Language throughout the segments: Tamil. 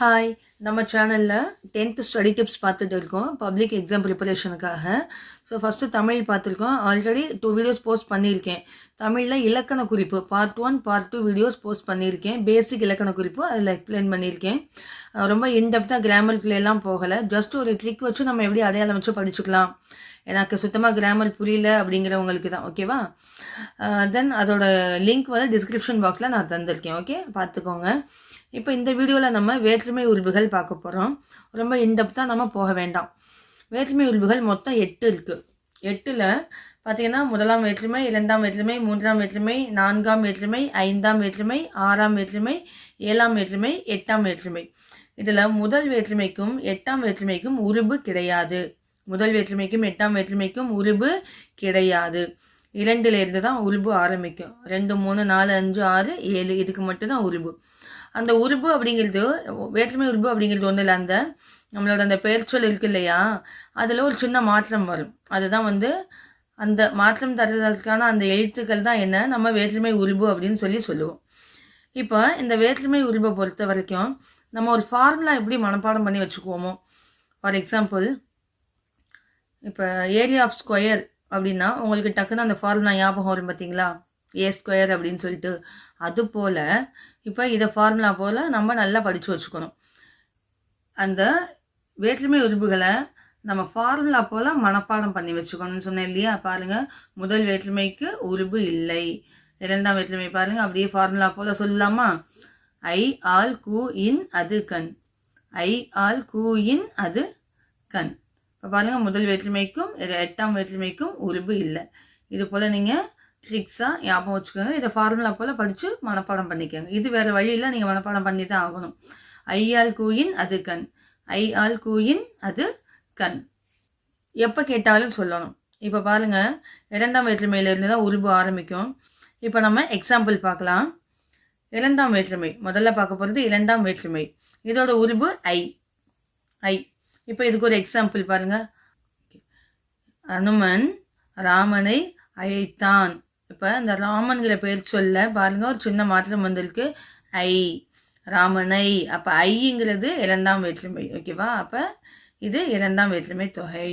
Hi. நம்ம சேனலில் டென்த்து ஸ்டடி டிப்ஸ் பார்த்துட்டு இருக்கோம். பப்ளிக் எக்ஸாம் ப்ரிப்பரேஷனுக்காக ஸோ ஃபஸ்ட்டு தமிழ் பார்த்துருக்கோம். ஆல்ரெடி டூ வீடியோஸ் போஸ்ட் பண்ணியிருக்கேன். தமிழில் இலக்கண குறிப்பு part one part two videos post பண்ணியிருக்கேன். பேசிக் இலக்கண குறிப்பு அதில் எக்ஸ்பிளைன் பண்ணியிருக்கேன். ரொம்ப இன்டெப்த்தாக கிராமருக்குள்ளெல்லாம் போகலை. ஜஸ்ட் ஒரு ட்ரிக் வச்சு நம்ம எப்படி அடையாளம் வச்சு படிச்சுக்கலாம். எனக்கு சுத்தமாக கிராமர் புரியல அப்படிங்கிறவங்களுக்கு தான். ஓகேவா தென் அதோட லிங்க் வந்து டிஸ்கிரிப்ஷன் பாக்ஸில் நான் தந்திருக்கேன். ஓகே பார்த்துக்கோங்க. இப்போ இந்த வீடியோவில் நம்ம வேற்றுமை உறுப்புகள் பார்க்க போகிறோம் ரொம்ப இன்டெப்த்தாக நம்ம போக வேண்டாம். வேற்றுமை உறுப்புகள் மொத்தம் எட்டு இருக்குது எட்டில் பார்த்தீங்கன்னா முதலாம் வேற்றுமை இரண்டாம் வேற்றுமை மூன்றாம் வேற்றுமை நான்காம் வேற்றுமை ஐந்தாம் வேற்றுமை ஆறாம் வேற்றுமை ஏழாம் வேற்றுமை எட்டாம் வேற்றுமை. இதில் முதல் வேற்றுமைக்கும் எட்டாம் வேற்றுமைக்கும் உருபு கிடையாது. முதல் வேற்றுமைக்கும் எட்டாம் வேற்றுமைக்கும் உருபு கிடையாது. இரண்டுல இருந்து தான் உருபு ஆரம்பிக்கும். ரெண்டு மூணு நாலு அஞ்சு ஆறு ஏழு இதுக்கு மட்டும்தான் உருபு. அந்த உருபு அப்படிங்கிறது வேற்றுமை உருபு அப்படிங்கிறது ஒன்றும் இல்லை. அந்த நம்மளோட அந்த பெயர்ச்சொல் இருக்கு இல்லையா? அதில் ஒரு சின்ன மாற்றம் வரும். அதுதான் வந்து அந்த மாற்றம் தருவதற்கான அந்த எழுத்துக்கள் தான் என்ன? நம்ம வேற்றுமை உருபு அப்படின்னு சொல்லி சொல்லுவோம். இப்போ இந்த வேற்றுமை உருபை பொறுத்த வரைக்கும் நம்ம ஒரு ஃபார்முலா எப்படி மனப்பாடம் பண்ணி வச்சுக்குவோமோ? ஃபார் எக்ஸாம்பிள் இப்போ ஏரியா ஆஃப் ஸ்கொயர் அப்படின்னா உங்களுக்கு டக்குன்னு அந்த ஃபார்முலா ஞாபகம் வரும் பார்த்தீங்களா ஏ ஸ்கொயர் அப்படின்னு சொல்லிட்டு. அது போல் இப்போ இதை ஃபார்முலா போல் நம்ம நல்லா படித்து வச்சுக்கணும். அந்த வேற்றுமை உறுப்புகளை நம்ம ஃபார்முலா போல் மனப்பாடம் பண்ணி வச்சுக்கணும்னு சொன்னேன் இல்லையா? பாருங்கள் முதல் வேற்றுமைக்கு உருபு இல்லை. இரண்டாம் வேற்றுமை பாருங்கள் அப்படியே ஃபார்முலா போல் சொல்லலாமா? ஐ ஆல் கூ இன் அது கண். ஐ ஆல் கூ இன் அது கண். இப்போ பாருங்கள் முதல் வேற்றுமைக்கும் எட்டாம் வேற்றுமைக்கும் உருபு இல்லை. இது போல் நீங்கள் ட்ரிக்ஸாக ஞாபகம் வச்சுக்கோங்க. இதை ஃபார்முலா போல் படித்து மனப்பாடம் பண்ணிக்கோங்க. இது வேறு வழியில் நீங்கள் மனப்பாடம் பண்ணி தான் ஆகணும். ஐயால் கூயின் அது கண். ஐ ஆல் கூயின் அது கண். எப்போ கேட்டாலும் சொல்லணும். இப்போ பாருங்கள் இரண்டாம் வேற்றுமையிலேருந்து தான் உருபு ஆரம்பிக்கும். இப்போ நம்ம எக்ஸாம்பிள் பார்க்கலாம். இரண்டாம் வேற்றுமை. முதல்ல பார்க்க போகிறது இரண்டாம் வேற்றுமை. இதோட உருபு ஐ. ஐ. இப்போ இதுக்கு ஒரு எக்ஸாம்பிள் பாருங்கள் அனுமன் ராமனை அழைத்தான். இப்போ இந்த ராமன்கிற பேர் சொல்ல பாருங்கள் ஒரு சின்ன மாற்றம் வந்திருக்கு. ஐ ராமனை. அப்போ ஐங்கிறது இரண்டாம் வேற்றுமை ஓகேவா அப்போ இது இரண்டாம் வேற்றுமை தொகை.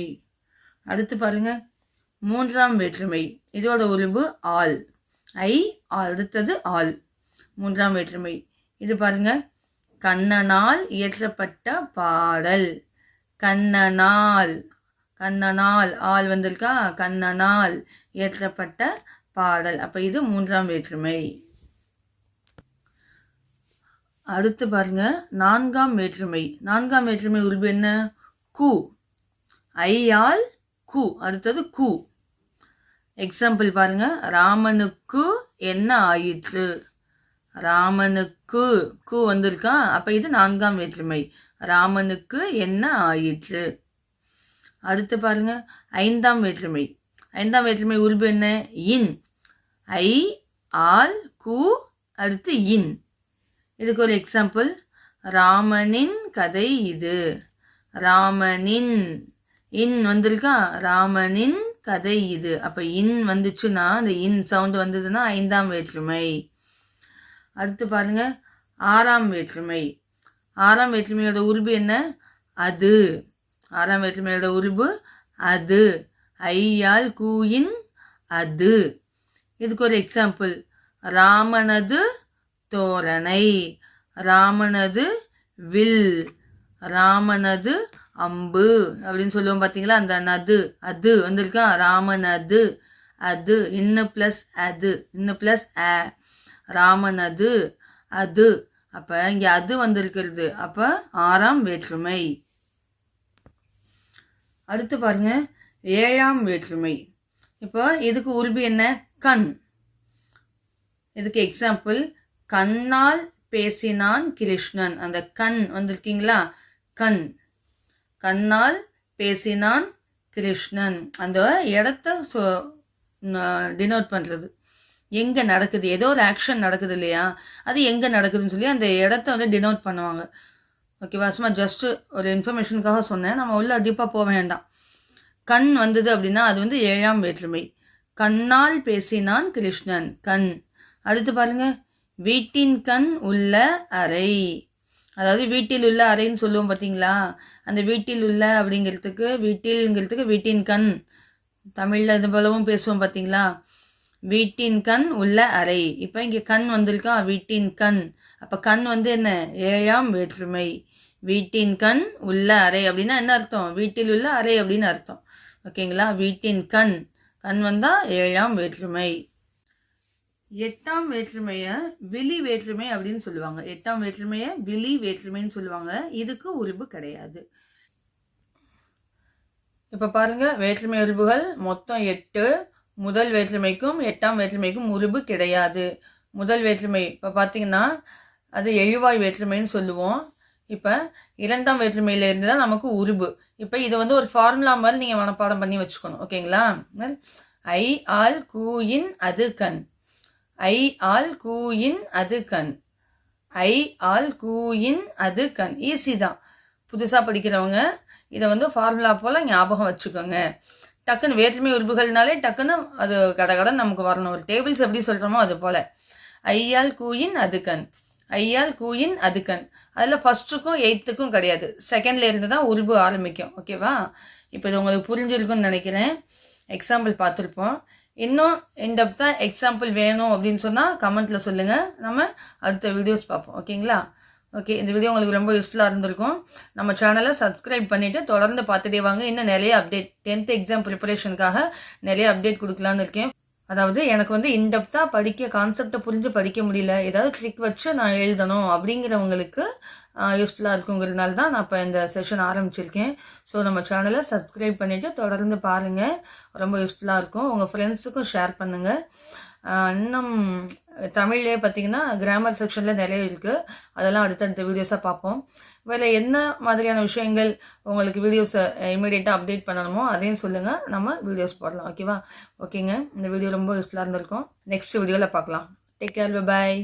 அடுத்து பாருங்க மூன்றாம் வேற்றுமை இதோட உருபு ஆல் ஐ அடுத்தது ஆல் மூன்றாம் வேற்றுமை இது பாருங்க கண்ணனால் இயற்றப்பட்ட பாடல். கண்ணனால் கண்ணனால் ஆள் வந்திருக்கா? கண்ணனால் இயற்றப்பட்ட பாடல். அப்போ இது மூன்றாம் வேற்றுமை. அடுத்து பாருங்க நான்காம் வேற்றுமை. நான்காம் வேற்றுமை உருபு என்ன? கு. ஐயால் கு. அடுத்தது கு. எக்ஸாம்பிள் பாருங்க. ராமனுக்கு என்ன ஆயிற்று? ராமனுக்கு கு வந்திருக்கா? அப்போ இது நான்காம் வேற்றுமை. ராமனுக்கு என்ன ஆயிற்று? அடுத்து பாருங்க ஐந்தாம் வேற்றுமை. ஐந்தாம் வேற்றுமை உருபு என்ன? இன். ஐ ஆல் கு அடுத்து இன். இதுக்கு ஒரு எக்ஸாம்பிள் ராமனின் கதை இது. ராமனின் இன் வந்திருக்கா? ராமனின் கதை இது. அப்போ இன் வந்துச்சுன்னா அந்த இன் சவுண்டு வந்ததுன்னா ஐந்தாம் வேற்றுமை. அடுத்து பாருங்க. ஆறாம் வேற்றுமை. ஆறாம் வேற்றுமையோட உருபு என்ன? அது. ஆறாம் வேற்றுமையோட உருபு அது. ஐயால் கூயின் அது. இதுக்கு ஒரு எக்ஸாம்பிள் ராமனது தோரணை. ராமனது வில். ராமனது அம்பு அப்படின்னு சொல்லுவோம் பார்த்தீங்களா அந்த நது அது வந்திருக்கா? ராமனது அது இன்னும் ப்ளஸ் அது இன்னும் ப்ளஸ் அ. ராமனது அது. அப்போ இங்கே அது வந்திருக்கிறது. அப்போ ஆறாம் வேற்றுமை. அடுத்து பாருங்க. ஏழாம் வேற்றுமை. இப்போ இதுக்கு உல்பி என்ன? கண். இதுக்கு எக்ஸாம்பிள் கண்ணால் பேசினான் கிருஷ்ணன். அந்த கண் வந்திருக்கீங்களா? கண். கண்ணால் பேசினான் கிருஷ்ணன். அந்த இடத்த டினோட் பண்ணுறது எங்கே நடக்குது? ஏதோ ஒரு ஆக்ஷன் நடக்குது இல்லையா? அது எங்கே நடக்குதுன்னு சொல்லி அந்த இடத்த வந்து டினோட் பண்ணுவாங்க. ஓகேவா சும்மா ஜஸ்ட் ஒரு இன்ஃபர்மேஷனுக்காக சொன்னேன். நம்ம உள்ள டீப்பாக போக வேண்டாம். கண் வந்தது அப்படின்னா அது வந்து ஏழாம் வேற்றுமை. கண்ணால் பேசினான் கிருஷ்ணன் கண். அடுத்து பாருங்க. வீட்டின் கண் உள்ள அறை. அதாவது வீட்டில் உள்ள அறைன்னு சொல்லுவோம் பார்த்தீங்களா அந்த வீட்டில் உள்ள அப்படிங்கிறதுக்கு வீட்டில்ங்கிறதுக்கு வீட்டின் கண். தமிழில் இது போலவும் பேசுவோம் பார்த்தீங்களா வீட்டின் கண் உள்ள அறை. இப்போ இங்கே கண் வந்திருக்கா? வீட்டின் கண். அப்போ கண் வந்து என்ன? ஏழாம் வேற்றுமை. வீட்டின் கண் உள்ள அறை அப்படின்னா என்ன அர்த்தம்? வீட்டில் உள்ள அறை அப்படின்னு அர்த்தம். ஓகேங்களா வீட்டின் கண். கண் வந்தால் ஏழாம் வேற்றுமை. எட்டாம் வேற்றுமையை விழி வேற்றுமை அப்படின்னு சொல்லுவாங்க. எட்டாம் வேற்றுமையை விழி வேற்றுமைன்னு சொல்லுவாங்க. இதுக்கு உருபு கிடையாது. இப்போ பாருங்க வேற்றுமை உருபுகள் மொத்தம் எட்டு. முதல் வேற்றுமைக்கும் எட்டாம் வேற்றுமைக்கும் உருபு கிடையாது. முதல் வேற்றுமை இப்போ பார்த்தீங்கன்னா அது எழுவாய் வேற்றுமைன்னு சொல்லுவோம். இப்போ இரண்டாம் வேற்றுமையிலேருந்து தான் நமக்கு உருபு. இப்போ இதை வந்து ஒரு ஃபார்முலா மாதிரி நீங்கள் மனப்பாடம் பண்ணி வச்சுக்கணும். ஓகேங்களா ஐ ஆல் கூயின் அது கண். ஐ ஆல் கூயின் அது கண். ஐ ஆல் கூயின் அது கண். ஈஸி தான். புதுசாக படிக்கிறவங்க இதை வந்து ஃபார்முலா போல் ஞாபகம் வச்சுக்கோங்க. டக்குன்னு வேற்றுமை உறுப்புகள்னாலே டக்குன்னு அது கடகடன் நமக்கு வரணும். ஒரு டேபிள்ஸ் எப்படி சொல்கிறோமோ அது போல். ஐயால் கூயின் அது கண். ஐயால் கூயின் அதுக்கன் அதில் ஃபஸ்ட்டுக்கும் எயித்துக்கும் கிடையாது. செகண்ட்லேருந்து தான் உருபு ஆரம்பிக்கும். ஓகேவா இப்போ இது உங்களுக்கு புரிஞ்சிருக்குன்னு நினைக்கிறேன். எக்ஸாம்பிள் பார்த்துருப்போம். இன்னும் இன்டெப்த்தாக எக்ஸாம்பிள் வேணும் அப்படின்னு சொன்னால் கமெண்ட்டில் சொல்லுங்கள் நம்ம அடுத்த வீடியோஸ் பார்ப்போம். ஓகேங்களா ஓகே இந்த வீடியோ உங்களுக்கு ரொம்ப யூஸ்ஃபுல்லாக இருந்திருக்கும். நம்ம சேனலை சப்ஸ்கிரைப் பண்ணிவிட்டு தொடர்ந்து பார்த்துட்டே வாங்க. இன்னும் நிறைய அப்டேட் டென்த் எக்ஸாம் ப்ரிப்பரேஷனுக்காக நிறைய அப்டேட் கொடுக்கலான்னு இருக்கேன். அதாவது எனக்கு வந்து இன்டெப்த்தாக படிக்க கான்செப்டை புரிஞ்சு படிக்க முடியல. ஏதாவது ட்ரிக் வச்சு நான் எழுதணும் அப்படிங்கிறவங்களுக்கு யூஸ்ஃபுல்லாக இருக்குங்கிறதுனால தான் நான் இப்போ இந்த செஷன் ஆரம்பிச்சிருக்கேன். ஸோ நம்ம சேனலை சப்ஸ்கிரைப் பண்ணிவிட்டு தொடர்ந்து பாருங்கள் ரொம்ப யூஸ்ஃபுல்லாக இருக்கும். உங்கள் ஃப்ரெண்ட்ஸுக்கும் ஷேர் பண்ணுங்கள் இன்னும் தமிழ்லேயே பார்த்திங்கன்னா கிராமர் செக்ஷனில் நிறைய இருக்குது அதெல்லாம் அடுத்தடுத்த வீடியோஸாக பார்ப்போம். வேறு என்ன மாதிரியான விஷயங்கள் உங்களுக்கு வீடியோஸை இமீடியட்டாக அப்டேட் பண்ணணுமோ அதையும் சொல்லுங்கள் நம்ம வீடியோஸ் போடலாம் ஓகேவா ஓகேங்க இந்த வீடியோ ரொம்ப யூஸ்ஃபுல்லாக இருந்திருக்கும். நெக்ஸ்ட் வீடியோவில் பார்க்கலாம். Take care bye